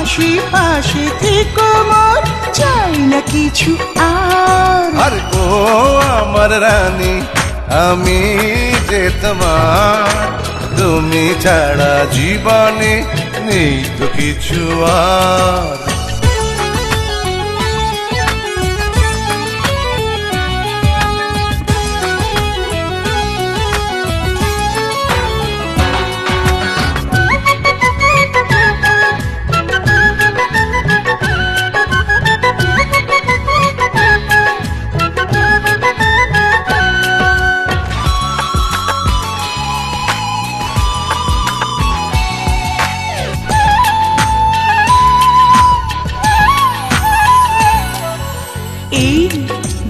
পাশে হাসি থেকো মন, চাই না কিছু আর। আর ও আমার রানী, আমি যে তোমার, তুমি ছাড়া জীবনে নেই তো কিছু আর।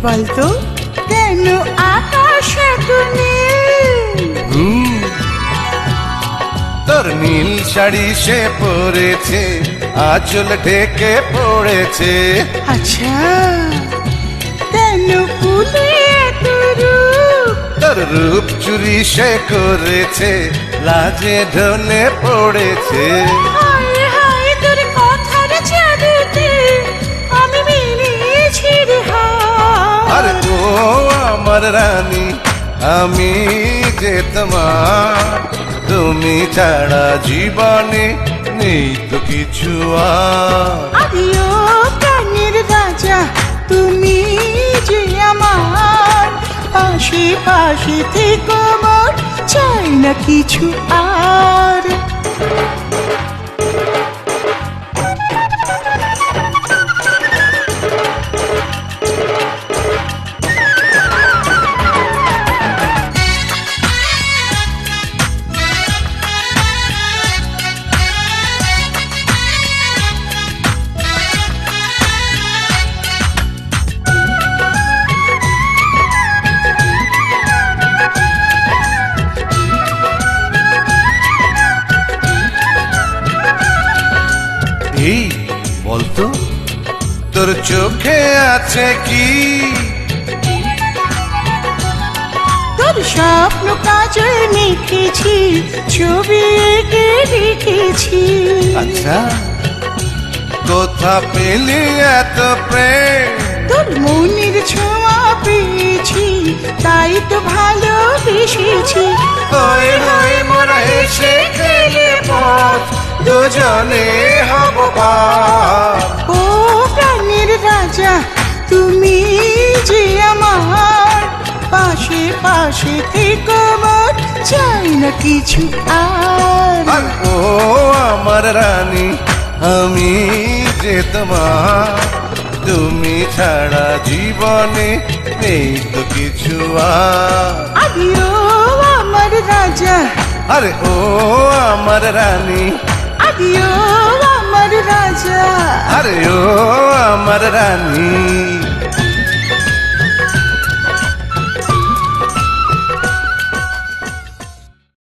বলতো? কেন আকাশ তোর নীল শাড়ি সে পরেছে আঁচল ঢেকে পড়েছে। আচ্ছা কেন তোর রূপ চুরি সে করেছে লাজে ঢলে পড়েছে। আমার রানী, আমি যে তোমার। তুমি ছাড়া জীবনে নেই তো কিছু প্রাণের রাজা, তুমি যে আমার। পাশে পাশে থেকো চাই না কিছু আর। বলতো? তোর চোখে আছে কি? তোর স্বপ্ন কাজে মেখেছি ছবি এঁকে রেখেছি। আচ্ছা কোথা পেলি এত প্রেম? তোর মনের ছোঁয়া পেয়েছি তাই তো ভালোবেসেছি। হয়ে হয়ে মোরা হেসে খেলে পথ। দুজনে হব। ও প্রাণের রাজা তুমি যে আমার পাশে পাশে থেকো মোর চাই না কিছু আর। আর ও আমার রানী আমি যে তোমার। তুমি ছাড়া জীবনে নেই তো কিছু আর। আদিও আমার রাজা। আরে ও আমার রানী। আদিও আমার রাজা। আরে ও আমার রানী।